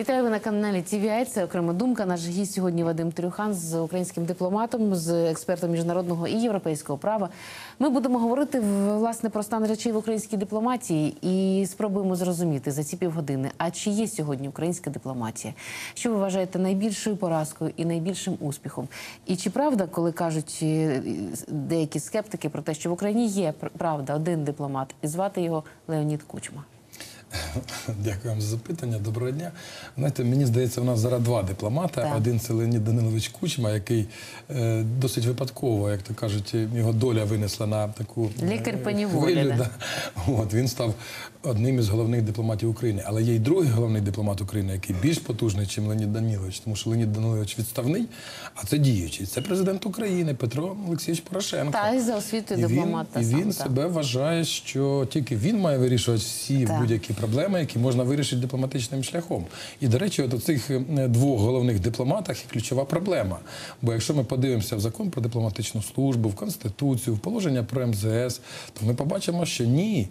Вітаю ви на каналі TVI. Це окрема думка. Наш гість сьогодні Вадим Трюхан з українським дипломатом, з експертом міжнародного і європейського права. Ми будемо говорити власне про стан речей в українській дипломатії і спробуємо зрозуміти за ці півгодини. А чи є сьогодні українська дипломатія? Що ви вважаєте найбільшою поразкою і найбільшим успіхом? І чи правда, коли кажуть е, деякі скептики про те, що в Україні є пр- правда один дипломат, і звати його Леонід Кучма? Дякую вам за запитання. Доброго дня. Знаєте, мені здається, у нас зараз два дипломата. Так. Один це Леонід Данилович Кучма, який е, досить випадково, як то кажуть, його доля винесла на таку е, Лікар по хвилю, да. От він став одним із головних дипломатів України. Але є й другий головний дипломат України, який більш потужний, ніж Леонід Данилович, тому що Леонід Данилович відставний, а це діючий. Це президент України Петро Олексійович Порошенко. Та і за освітою І він, і сам, він так. себе вважає, що тільки він має вирішувати всі будь-які проблеми, які можна вирішити дипломатичним шляхом. І до речі, от у цих е, двох головних дипломатах є ключова проблема. Бо якщо ми подивимося в закон про дипломатичну службу, в конституцію, в положення про МЗС, то ми побачимо, що ні.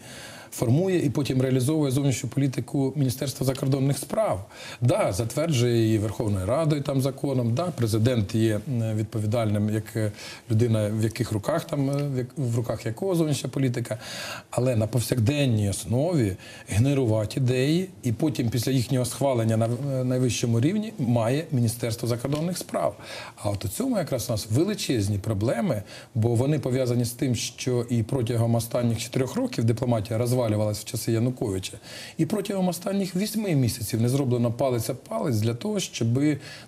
Формує і потім реалізовує зовнішню політику Міністерства закордонних справ. Да, затверджує її Верховною Радою там законом. Да, президент є відповідальним як е, людина, в яких руках там е, в руках якого зовнішня політика, але на повсякденній основі генерувати ідеї, і потім після їхнього схвалення на е, найвищому рівні має Міністерство закордонних справ. А от у цьому якраз у нас величезні проблеми, бо вони пов'язані з тим, що і протягом останніх чотирьох років дипломатія розвалювалася в часи Януковича, і протягом останніх вісьми місяців не зроблено палець палець для того, щоб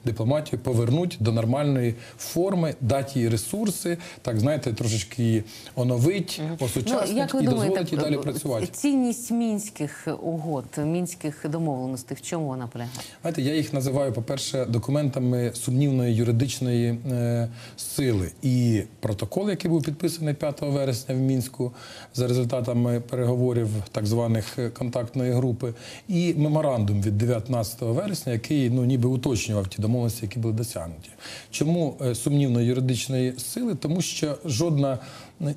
дипломатію повернути до нормальної форми, дати їй ресурси, так знаєте, трошечки її оновить, осучаснити Ну, як ви і думаєте, дозволити їй далі працювати. цінність мінських угод, мінських домовленостей, в чому вона полягає? Знаєте, я їх називаю, по-перше, документами сумнівної юридичної е, сили. І протокол, який був підписаний 5 вересня в Мінську за результатами переговорів так званих е, контактної групи, і меморандум від 19 вересня, який ну ніби уточнював ті домовленості, які були досягнуті. Чому е, сумнівної юридичної сили? Тому що жодна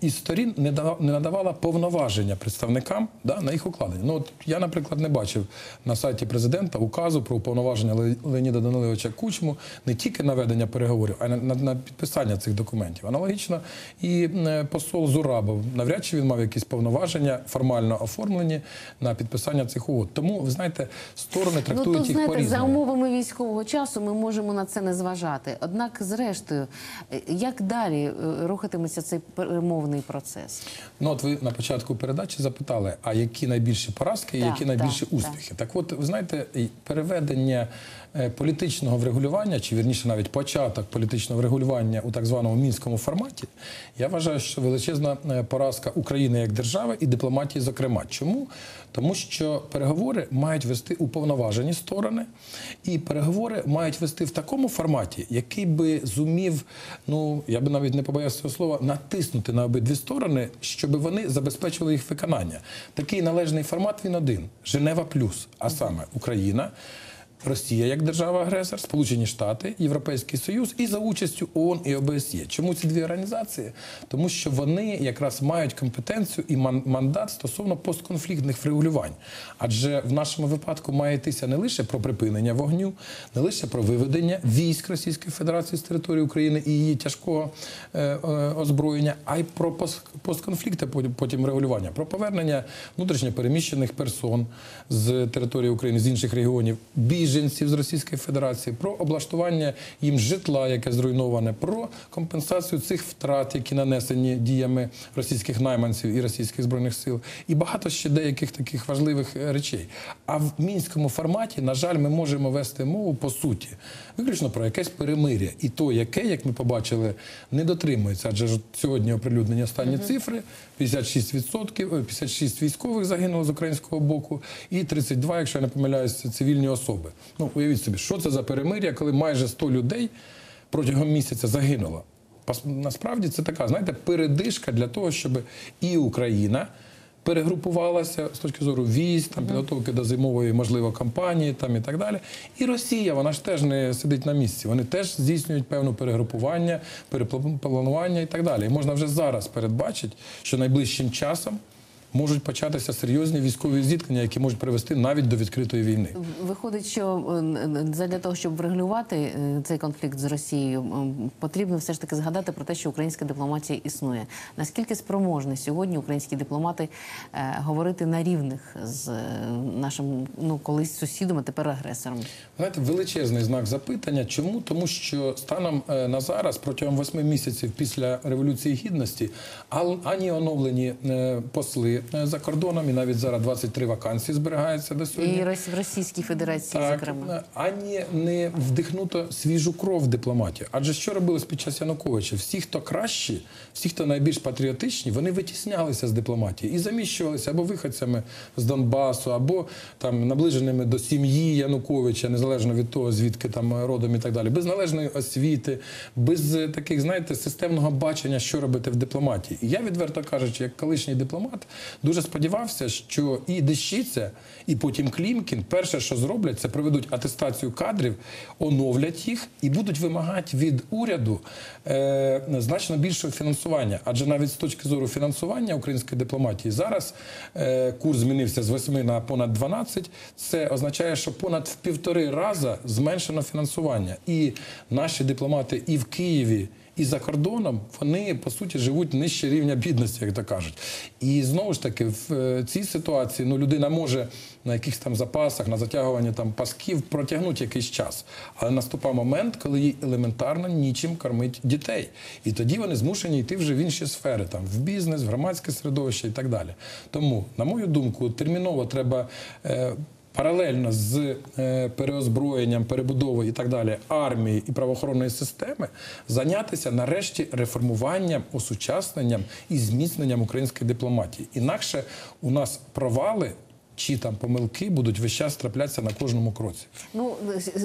із сторін не дава- не надавала повноваження представникам да, на їх укладення. Ну от я, наприклад, не бачив на сайті президента указу про уповноваження Леоніда Даниловича Кучму не тільки на ведення переговорів, а й на, на, підписання цих документів. Аналогічно і е, посол Зурабов навряд чи він мав якісь повноваження формально оформлені на підписання цих угод. Тому ви знаєте, сторони Ну трактують їх знаєте, за по-різному. умовами військового часу ми можемо на це не зважати. Однак, зрештою, е, як далі е, рухатиметься цей перемовний процес? Ну, от ви на початку передачі запитали, а які найбільші поразки і які найбільші так, успіхи? Так. от, ви знаєте, переведення е, політичного врегулювання, чи вірніше навіть початок політичного врегулювання у так званому мінському форматі, я вважаю, що величезна е, поразка України як держави і дипломатії, зокрема. Чому? Тому що переговори мають вести уповноважені сторони, і переговори мають вести в такому форматі, який би зумів, ну я би навіть не побоявся цього слова, натиснути на обидві сторони, щоб вони забезпечили їх виконання. Такий належний формат він один: Женева плюс, а саме Україна. Росія як держава-агресор, Сполучені Штати, Європейський Союз і за участю ООН і ОБСЄ. Чому ці дві організації? Тому що вони якраз мають компетенцію і ман- мандат стосовно постконфліктних врегулювань. Адже в нашому випадку має йтися не лише про припинення вогню, не лише про виведення військ Російської Федерації з території України і її тяжкого е, озброєння, а й про пос- постконфлікти потім- регулювання, про повернення внутрішньо переміщених персон з території України з інших регіонів, біженців з Російської Федерації, про облаштування їм житла, яке зруйноване, про компенсацію цих втрат, які нанесені діями російських найманців і російських збройних сил, і багато ще деяких таких важливих е, речей. А в мінському форматі, на жаль, ми можемо вести мову по суті, виключно про якесь перемир'я, і то, яке, як ми побачили, не дотримується. Адже ж сьогодні оприлюднені останні цифри: 56%, ой, 56 військових загинуло з українського боку, і 32, якщо я не помиляюсь, цивільні особи. Ну уявіть собі, що це за перемир'я, коли майже 100 людей протягом місяця загинуло. Насправді це така, знаєте, передишка для того, щоб і Україна перегрупувалася з точки зору військ, там підготовки до зимової можливо кампанії, там і так далі. І Росія, вона ж теж не сидить на місці. Вони теж здійснюють певне перегрупування, перепланування і так далі. І можна вже зараз передбачити, що найближчим часом можуть початися серйозні військові зіткнення, які можуть привести навіть до відкритої війни. Виходить, що е, для того, щоб врегулювати е, цей конфлікт з Росією, потрібно все ж таки згадати про те, що українська дипломатія існує. Наскільки спроможні сьогодні українські дипломати е, говорити на рівних з нашим ну колись сусідом, а тепер агресором? Знаєте, величезний знак запитання. Чому? Тому що станом на зараз, протягом восьми місяців після революції гідності, ані оновлені посли за кордоном, і навіть зараз 23 вакансії зберігаються до сьогодні. І в Російській Федерації, Так, зокрема. е, ані не вдихнуто свіжу кров в дипломатію. Адже що робилось під час Януковича? Всі, хто кращі, всі, хто найбільш патріотичні, вони витіснялися з дипломатії і заміщувалися або виходцями з Донбасу, або там наближеними до сім'ї Януковича, незалежно від того, звідки там родом і так далі, без належної освіти, без е, таких, знаєте, системного бачення, що робити в дипломатії. І я, відверто кажучи, як колишній дипломат, дуже сподівався, що і Дещиця, і потім Клімкін, перше, що зроблять, це проведуть атестацію кадрів, оновлять їх і будуть вимагати від уряду е, значно більшого фінансування. Адже навіть з точки зору фінансування української дипломатії зараз е, курс змінився з 8 на понад 12. Це означає, що понад в півтори рази зменшено фінансування. І наші дипломати і в Києві. І за кордоном вони по суті живуть нижче рівня бідності, як то кажуть. І знову ж таки, в е, цій ситуації ну людина може на якихось там запасах, на затягуванні там пасків протягнути якийсь час. Але наступає момент, коли їй елементарно нічим кормить дітей. І тоді вони змушені йти вже в інші сфери, там в бізнес, в громадське середовище і так далі. Тому, на мою думку, терміново треба. Паралельно з е, переозброєнням, перебудовою і так далі армії і правоохоронної системи зайнятися нарешті реформуванням, осучасненням і зміцненням української дипломатії. Інакше у нас провали чи там помилки будуть весь час траплятися на кожному кроці. Ну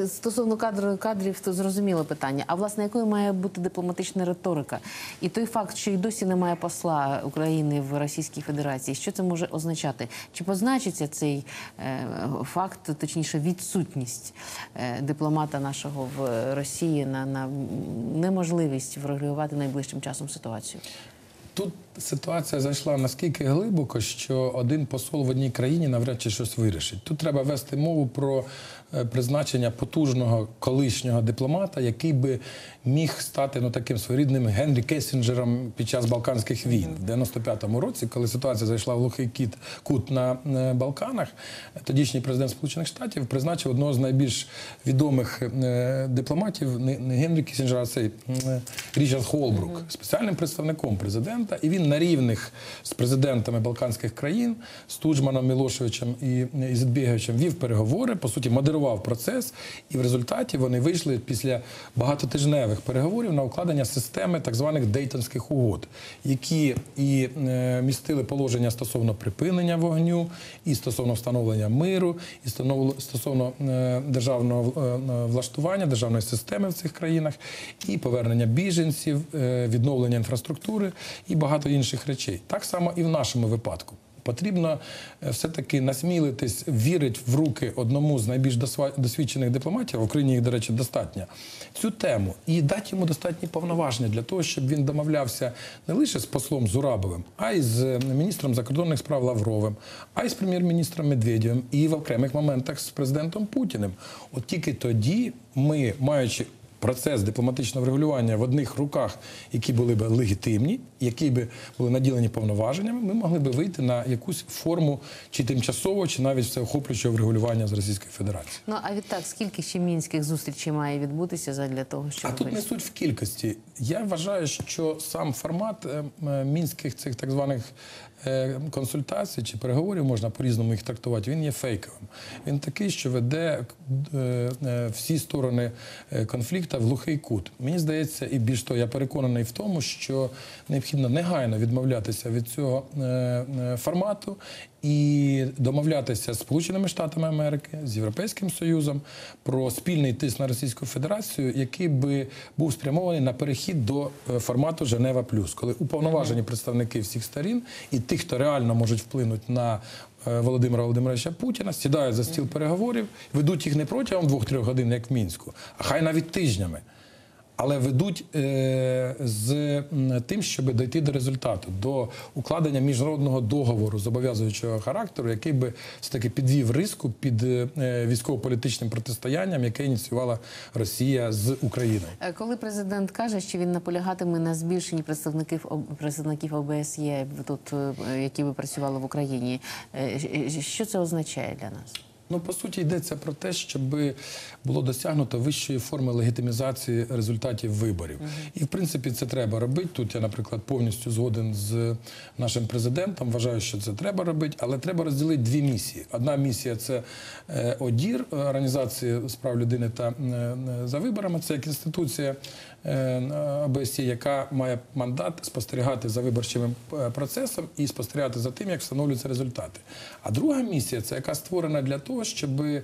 стосовно кадр, кадрів, то зрозуміле питання. А власне, якою має бути дипломатична риторика? І той факт, що й досі немає посла України в Російській Федерації, що це може означати? Чи позначиться цей е, факт, точніше, відсутність е, дипломата нашого в Росії на, на неможливість врегулювати найближчим часом ситуацію? Тут ситуація зайшла наскільки глибоко, що один посол в одній країні навряд чи щось вирішить. Тут треба вести мову про е, призначення потужного колишнього дипломата, який би міг стати ну таким своєрідним Генрі Кесінджером під час Балканських війн в 95-му році, коли ситуація зайшла в глухий кіт кут на е, Балканах. Тодішній президент Сполучених Штатів призначив одного з найбільш відомих е, дипломатів, не, Генрі Кісінджер, а цей Річард Холбрук, спеціальним представником президента, і він на рівних з президентами Балканських країн, з Туджманом Мілошевичем і Ізетбєговичем вів переговори, по суті, модерував процес, і в результаті вони вийшли після багатотижневих переговорів на укладення системи так званих Дейтонських угод, які і е, містили положення стосовно припинення вогню, і стосовно встановлення миру, і стосовно е, державного е, влаштування, державної системи в цих країнах, і повернення біженців, відновлення інфраструктури і багато інших речей. Так само і в нашому випадку. Потрібно е, все-таки насмілитись, вірити в руки одному з найбільш досвідчених дипломатів, в Україні їх, до речі, достатньо, цю тему і дати йому достатні повноваження для того, щоб він домовлявся не лише з послом Зурабовим, а й з е, міністром закордонних справ Лавровим, а й з прем'єр-міністром Медведєвим, і в окремих моментах з президентом Путіним. От тільки тоді ми, маючи процес дипломатичного врегулювання в одних руках, які були б легітимні, які б були наділені повноваженнями, ми могли б вийти на якусь форму чи тимчасового, чи навіть всеохоплюючого врегулювання з Російською Федерацією. Ну а відтак, скільки ще мінських зустрічей має відбутися для того, щоб А тут не суть в кількості. Я вважаю, що сам формат е, е, мінських цих так званих консультацій чи переговорів можна по-різному їх трактувати. Він є фейковим. Він такий, що веде е, е, всі сторони е, конфлікту в глухий кут. Мені здається, і більш того, я переконаний в тому, що необхідно негайно відмовлятися від цього е, е, формату і домовлятися з Сполученими Штатами Америки, з Європейським Союзом про спільний тиск на Російську Федерацію, який би був спрямований на перехід до е, формату Женева Плюс, коли уповноважені представники всіх сторін і тих, хто реально можуть вплинути на е, Володимира Володимировича Путіна, сідають за стіл переговорів, ведуть їх не протягом двох-трьох годин, як в мінську, а хай навіть тижнями. Але ведуть е, з тим, щоб дойти до результату, до укладення міжнародного договору зобов'язуючого характеру, який би все таки підвів риску під е, військово-політичним протистоянням, яке ініціювала Росія з Україною. Е, Коли президент каже, що він наполягатиме на збільшенні представників представників ОБСЄ тут, які би працювали в Україні, що це означає для нас? Ну, по суті, йдеться про те, щоб було досягнуто вищої форми легітимізації результатів виборів. І в принципі це треба робити. Тут я, наприклад, повністю згоден з нашим президентом. Вважаю, що це треба робити, але треба розділити дві місії. Одна місія це е, ОДІР, організації з прав людини та е, е, за виборами. Це як інституція ОБСЄ, яка має мандат спостерігати за виборчим е, процесом і спостерігати за тим, як встановлюються результати. А друга місія це яка створена для того, щоб е,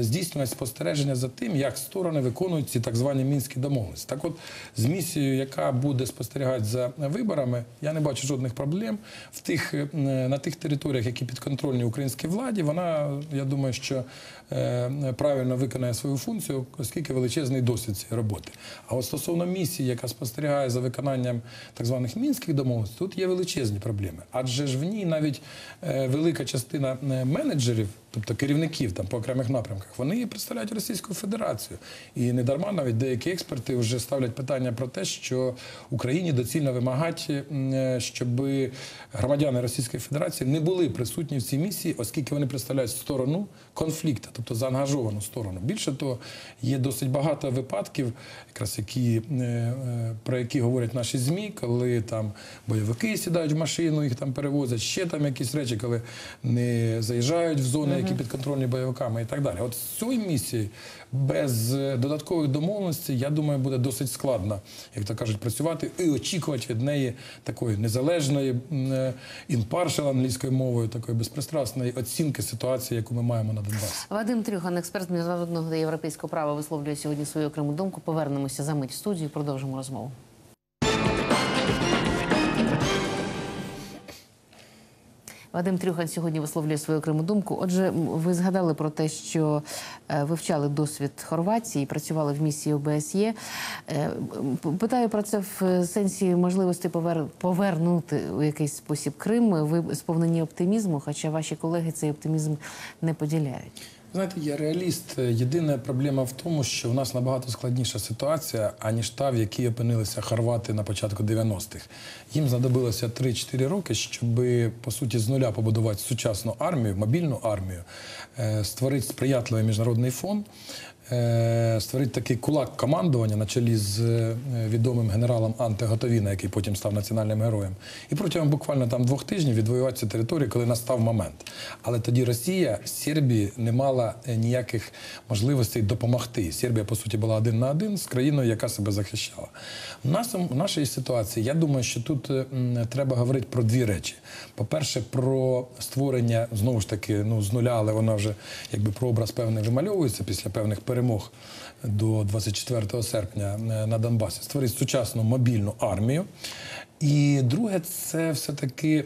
здійснювати спостереження за тим, як сторони виконують ці так звані мінські домовленості. Так, от з місією, яка буде спостерігати за виборами, я не бачу жодних проблем в тих е, на тих територіях, які підконтрольні українській владі. Вона я думаю, що е, правильно виконає свою функцію, оскільки величезний досвід цієї роботи. А от стосовно місії, яка спостерігає за виконанням так званих мінських домовленостей, тут є величезні проблеми. Адже ж в ній навіть е, велика частина е, менеджерів, тобто керівників там по окремих напрямках, вони представляють Російську Федерацію. І не дарма навіть деякі експерти вже ставлять питання про те, що Україні доцільно вимагати, щоб громадяни Російської Федерації не були присутні в цій місії, оскільки вони представляють сторону конфлікту, тобто заангажовану сторону. Більше того, є досить багато випадків, якраз які е, е, про які говорять наші змі, коли там бойовики сідають в машину, їх там перевозять, ще там якісь речі, коли не заїжджають в зони, які підконтрольні бойовиками і так далі. От з цієї місії без е, додаткових домовленостей, я думаю, буде досить складно, як то кажуть, працювати і очікувати від неї такої незалежної імпаршал англійською мовою, такої безпристрасної оцінки ситуації, яку ми маємо на Донбасі. Вадим Трюхан, експерт міжнародного та європейського права, висловлює сьогодні свою окрему думку. Повернемося за мить в студію. Продовжимо розмову. Вадим Трюхан сьогодні висловлює свою окрему думку. Отже, ви згадали про те, що е, вивчали досвід Хорватії, працювали в місії ОБСЄ. Е, Питаю про це в сенсі можливості повер... повернути у якийсь спосіб Крим. Ви сповнені оптимізму, хоча ваші колеги цей оптимізм не поділяють. Знаєте, я реаліст. Єдина проблема в тому, що в нас набагато складніша ситуація, аніж та, в якій опинилися хорвати на початку 90-х. Їм знадобилося 3-4 роки, щоб по суті з нуля побудувати сучасну армію, мобільну армію, е, створити сприятливий міжнародний фонд. Е, Створити такий кулак командування на чолі з е, відомим генералом Анте Готовіна, який потім став національним героєм, і протягом буквально там двох тижнів відвоювати ці території, коли настав момент. Але тоді Росія Сербії не мала е, ніяких можливостей допомогти. Сербія, по суті, була один на один з країною, яка себе захищала. У нас в нашій ситуації, я думаю, що тут треба говорити про дві речі. По-перше, про створення знову ж таки ну з нуля, але вона вже якби прообраз певний вимальовується після певних перемог до 24 серпня е, на Донбасі. Створити сучасну мобільну армію. І друге, це все-таки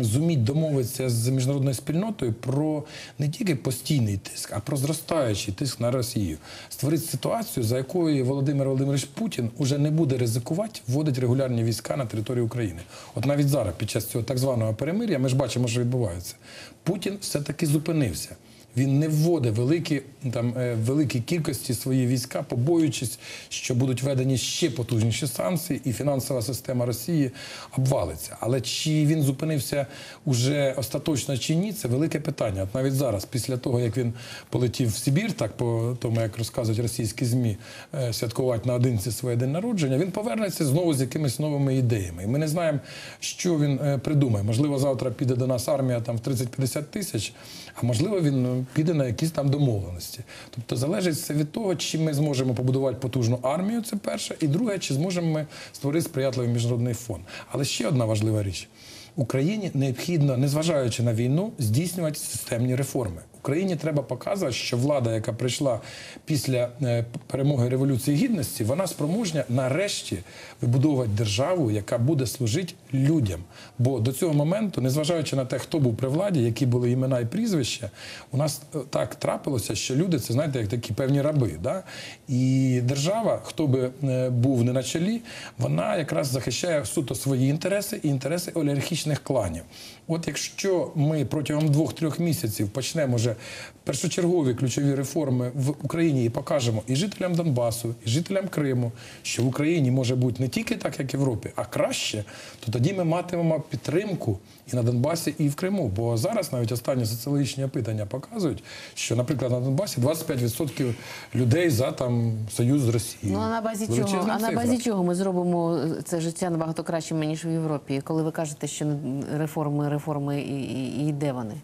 зуміть домовитися з міжнародною спільнотою про не тільки постійний тиск, а про зростаючий тиск на Росію. Створити ситуацію, за якою Володимир Володимирович Путін уже не буде ризикувати вводити регулярні війська на територію України. От навіть зараз, під час цього так званого перемир'я, ми ж бачимо, що відбувається. Путін все-таки зупинився. Він не вводить великі там е, великі кількості свої війська, побоюючись, що будуть введені ще потужніші санкції, і фінансова система Росії обвалиться. Але чи він зупинився уже остаточно чи ні, це велике питання. От навіть зараз, після того як він полетів в Сибір, так по тому як розказують російські змі, е, святкувати наодинці своє день народження, він повернеться знову з якимись новими ідеями. І ми не знаємо, що він е, придумає. Можливо, завтра піде до нас армія там в 30-50 тисяч, а можливо, він е, піде на якісь там домовленості. Тобто залежить все від того, чи ми зможемо побудувати потужну армію. Це перше, і друге, чи зможемо ми створити сприятливий міжнародний фонд. Але ще одна важлива річ. Україні необхідно, незважаючи на війну, здійснювати системні реформи. Україні треба показувати, що влада, яка прийшла після е, перемоги Революції Гідності, вона спроможня нарешті вибудовувати державу, яка буде служити людям. Бо до цього моменту, незважаючи на те, хто був при владі, які були імена і прізвища, у нас е, так трапилося, що люди це знаєте, як такі певні раби. Да? І держава, хто би е, був не на чолі, вона якраз захищає суто свої інтереси і інтереси олігархічних кланів. От якщо ми протягом двох-трьох місяців почнемо вже першочергові ключові реформи в Україні і покажемо і жителям Донбасу, і жителям Криму, що в Україні може бути не тільки так, як в Європі, а краще, то тоді ми матимемо підтримку і на Донбасі, і в Криму. Бо зараз навіть останні соціологічні опитання показують, що, наприклад, на Донбасі 25% людей за там союз з Росією. Ну а на базі чого? А на базі чого ми зробимо це життя набагато кращим ніж в Європі? Коли ви кажете, що реформи, реформи і, і, і де вони?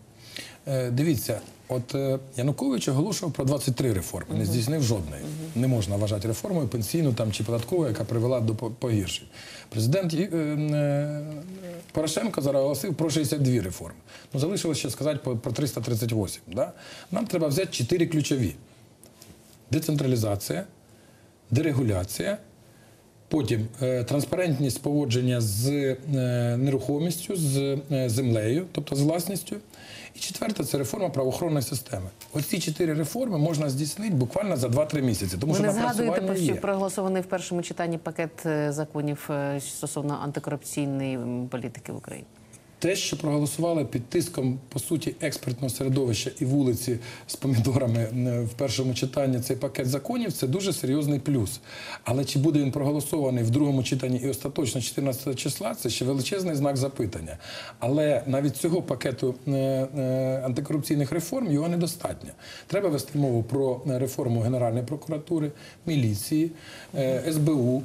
Е, Дивіться, от е, Янукович оголошував про 23 реформи, не здійснив жодної. Не можна вважати реформою пенсійну там чи податкову, яка привела до по- погіршень. Президент е, е, Порошенко зараз оголосив про 62 реформи. Ну залишилося ще сказати про про 338. Да? Нам треба взяти 4 ключові: децентралізація, дерегуляція. Потім е, транспарентність поводження з е, нерухомістю, з е, землею, тобто з власністю. І четверте це реформа правоохоронної системи. Ось ці чотири реформи можна здійснити буквально за 2-3 місяці. Тому ви що не згадуєте про що проголосований в першому читанні пакет законів стосовно антикорупційної політики в Україні? Те, що проголосували під тиском по суті експертного середовища і вулиці з помідорами в першому читанні цей пакет законів, це дуже серйозний плюс. Але чи буде він проголосований в другому читанні і остаточно 14 числа, це ще величезний знак запитання. Але навіть цього пакету е, е, антикорупційних реформ його недостатньо. Треба вести мову про е, реформу Генеральної прокуратури, міліції, СБУ.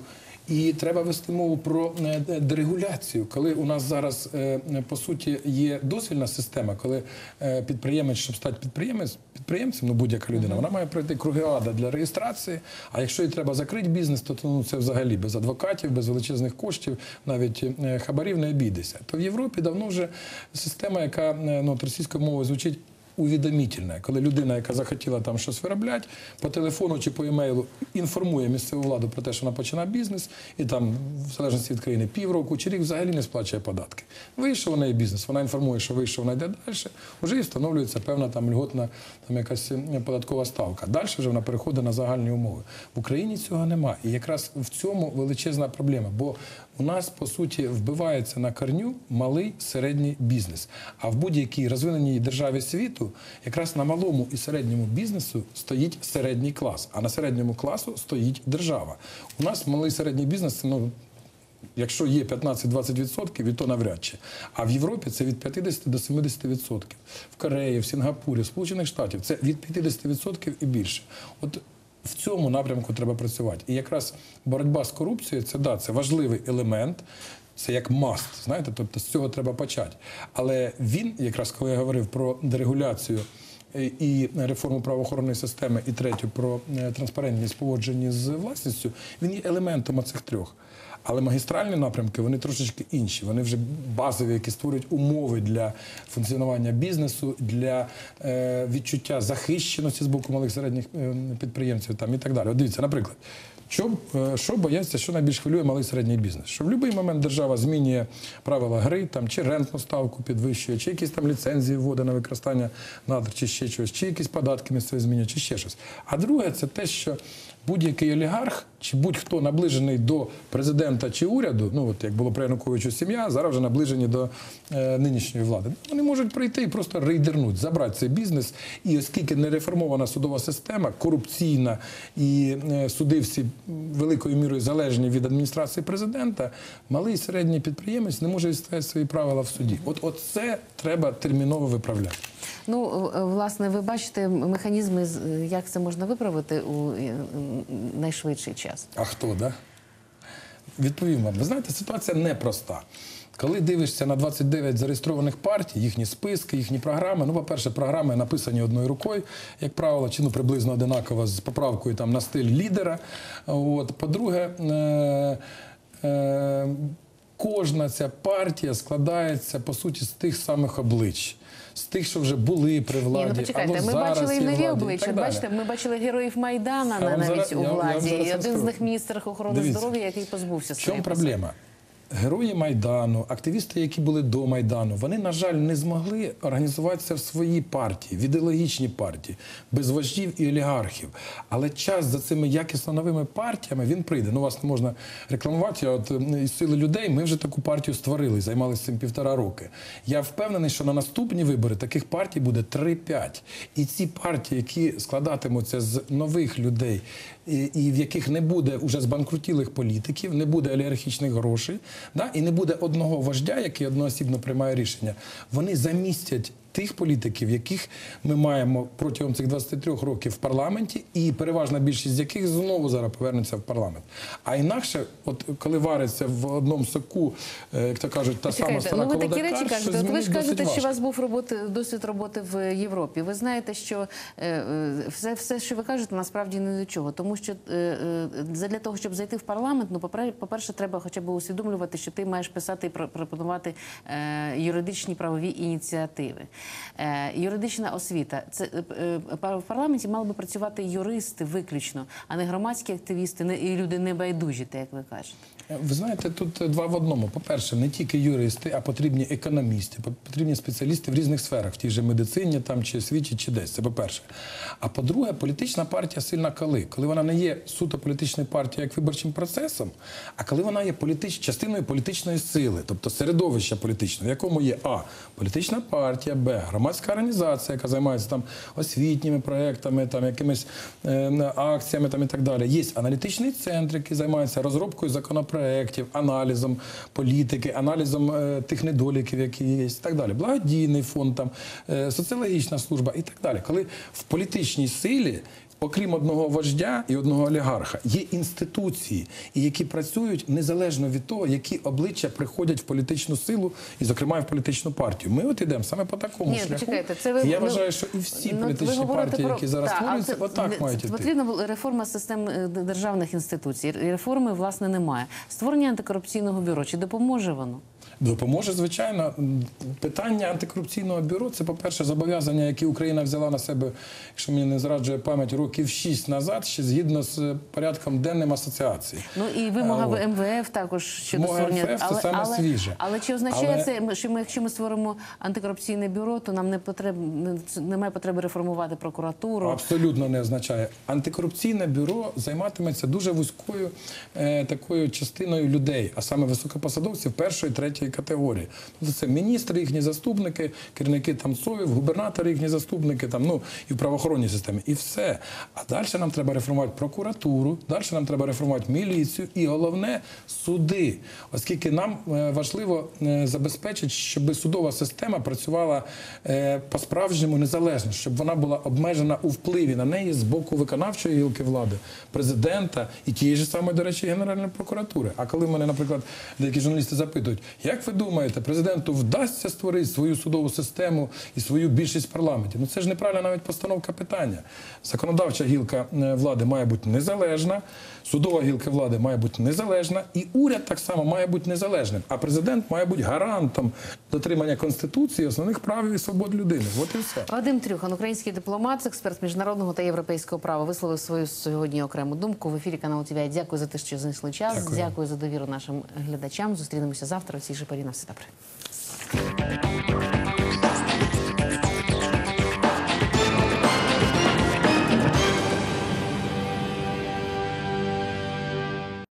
І треба вести мову про е, дерегуляцію, коли у нас зараз е, по суті є дозвільна система, коли е, підприємець, щоб стати підприємець, підприємцем, ну будь-яка людина, вона має пройти круги ада для реєстрації. А якщо їй треба закрити бізнес, то ну, це взагалі без адвокатів, без величезних коштів, навіть е, хабарів не обійдеться. То в Європі давно вже система, яка е, ну, російською мовою звучить увідомітельне, коли людина, яка захотіла там щось виробляти, по телефону чи по емейлу інформує місцеву владу про те, що вона починає бізнес, і там, в залежності від країни, півроку чи рік взагалі не сплачує податки. Вийшов у неї бізнес, вона інформує, що вийшов, вона йде далі, вже і встановлюється певна там льготна там якась податкова ставка. Далі вже вона переходить на загальні умови. В Україні цього немає. І якраз в цьому величезна проблема. Бо у нас по суті вбивається на корню малий середній бізнес. А в будь-якій розвиненій державі світу якраз на малому і середньому бізнесу стоїть середній клас, а на середньому класу стоїть держава. У нас малий середній бізнес ну. Якщо є 15-20%, і то навряд чи. А в Європі це від 50 до 70%. В Кореї, в Сінгапурі, в Сполучених Штатах це від 50% і більше. От в цьому напрямку треба працювати. І якраз боротьба з корупцією це да, це важливий елемент. Це як маст, знаєте, тобто з цього треба почати. Але він, якраз коли я говорив про дерегуляцію е, і реформу правоохоронної системи, і третю про е, транспарентність поводження з власністю, він є елементом оцих трьох. Але магістральні напрямки вони трошечки інші. Вони вже базові, які створюють умови для функціонування бізнесу, для е, відчуття захищеності з боку малих середніх е, підприємців там і так далі. От дивіться, наприклад. Що, е, що бояться, що найбільш хвилює малий середній бізнес? Що в будь-який момент держава змінює правила гри, там, чи рентну ставку підвищує, чи якісь там ліцензії вводить на використання надр, чи ще щось, чи якісь податки місцеві змінює, чи ще щось. А друге, це те, що будь-який олігарх, чи будь-хто наближений до президента чи уряду, ну от як було при Януковичу сім'я, зараз вже наближені до е, нинішньої влади. Вони можуть прийти і просто рейдернуть, забрати цей бізнес. І оскільки не реформована судова система, корупційна і е, суди всі великою мірою залежні від адміністрації президента, малий і середній підприємець не може відстояти свої правила в суді. От, от це треба терміново виправляти. Ну, е, власне, ви бачите механізми, е, як це можна виправити у е, найшвидший час. А хто, да? Відповім вам. Ви знаєте, ситуація непроста. Коли дивишся на 29 зареєстрованих партій, їхні списки, їхні програми. Ну, по-перше, програми написані одною рукою, як правило, чи ну приблизно одинаково з поправкою там на стиль лідера. От. По-друге, е- е- кожна ця партія складається по суті з тих самих облич. З тих, що вже були при владі, Ні, ну почекайте, або ми зараз бачили і нові владі, обличчя. Бачите, ми бачили героїв Майдана навіть зараз- у я- я владі. зараз І один з них міністр охорони здоров'я, який позбувся В чому проблема? Герої Майдану, активісти, які були до Майдану, вони, на жаль, не змогли організуватися в своїй партії, в ідеологічній партії, без вождів і олігархів. Але час за цими якісно новими партіями він прийде. Ну, вас не можна рекламувати. От із сили людей ми вже таку партію створили, займалися цим півтора роки. Я впевнений, що на наступні вибори таких партій буде 3-5. І ці партії, які складатимуться з нових людей, і, в яких не буде уже збанкрутілих політиків, не буде олігархічних грошей, да, і не буде одного вождя, який одноосібно приймає рішення, вони замістять тих політиків, яких ми маємо протягом цих 23 років в парламенті, і переважна більшість з яких знову зараз повернеться в парламент. А інакше, от коли вариться в одному соку, е, як то кажуть, та сама стара ну ви такі речі кажете. От ви ж кажете, що у вас був роботи, досвід роботи в Європі. Ви знаєте, що е, е, все, все, що ви кажете, насправді не до чого. Тому що е, е, для того, щоб зайти в парламент, ну попре- по-перше, треба хоча б усвідомлювати, що ти маєш писати і про- пропонувати е, юридичні правові ініціативи. Е, юридична освіта. Це е, е, в парламенті мали би працювати юристи виключно, а не громадські активісти, і люди небайдужі, так як ви кажете. Ви знаєте, тут два в одному. По-перше, не тільки юристи, а потрібні економісти, потрібні спеціалісти в різних сферах, в тій же медицині, там чи освіті, чи десь. Це по-перше. А по-друге, політична партія сильна коли? Коли вона не є суто політичною партією як виборчим процесом, а коли вона є політич... частиною політичної сили, тобто середовища політичного, в якому є А. Політична партія, Б. Громадська організація, яка займається там освітніми проектами, там якимись е, акціями там і так далі. Є аналітичний центр, який займається розробкою законопроєктів, аналізом політики, аналізом е, тих недоліків, які є, і так далі. Благодійний фонд, там, е, соціологічна служба і так далі. Коли в політичній силі. Окрім одного вождя і одного олігарха, є інституції, які працюють незалежно від того, які обличчя приходять в політичну силу, і, зокрема, і в політичну партію. Ми от ідемо саме по такому Ні, шляху. почекайте, це ви я ну, вважаю, що і всі ну, політичні партії, про- які зараз але це- отак не- мають іти. Потрібна реформа систем е, державних інституцій. Реформи, власне, немає. Створення антикорупційного бюро. Чи допоможе воно? Допоможе, звичайно. Питання антикорупційного бюро це, по-перше, зобов'язання, які Україна взяла на себе, якщо мені не зраджує пам'ять, років 6 назад, ще згідно з е, порядком денним асоціації. Ну і вимога от. в МВФ також щодо створення. МВФ це саме але, свіже. але чи означає Але- це, що ми, якщо ми створимо антикорупційне бюро, то нам не потреб, немає потреби реформувати прокуратуру? Абсолютно не означає. Антикорупційне бюро займатиметься дуже вузькою е, такою частиною людей, а саме високопосадовців першої третьої категорії. Тобто це міністри, їхні заступники, керівники там ЦОВів, губернатори, їхні заступники, там ну і в правоохоронній системі, і все. А далі нам треба реформувати прокуратуру, далі нам треба реформувати міліцію, і головне суди, оскільки нам е, важливо е, забезпечити, щоб судова система працювала е, по-справжньому незалежно, щоб вона була обмежена у впливі на неї з боку виконавчої гілки влади, президента і тієї ж самої, до речі, Генеральної прокуратури. А коли мене, наприклад, деякі журналісти запитують, як ви думаєте, президенту вдасться створити свою судову систему і свою більшість в парламенті? Ну це ж неправильна навіть постановка питання. Законодавча гілка е, влади має бути незалежна, судова гілка влади має бути незалежна, і уряд так само має бути незалежним. А президент має бути гарантом дотримання конституції, основних прав і свобод людини. От і все. Вадим Трюхан, український дипломат, експерт міжнародного та європейського права, висловив свою сьогодні окрему думку в ефірі каналу ТВ. Дякую за те, що знайшли час. Дякую. Дякую за довіру нашим глядачам. Зустрінемося завтра. Цій же порі на все добре.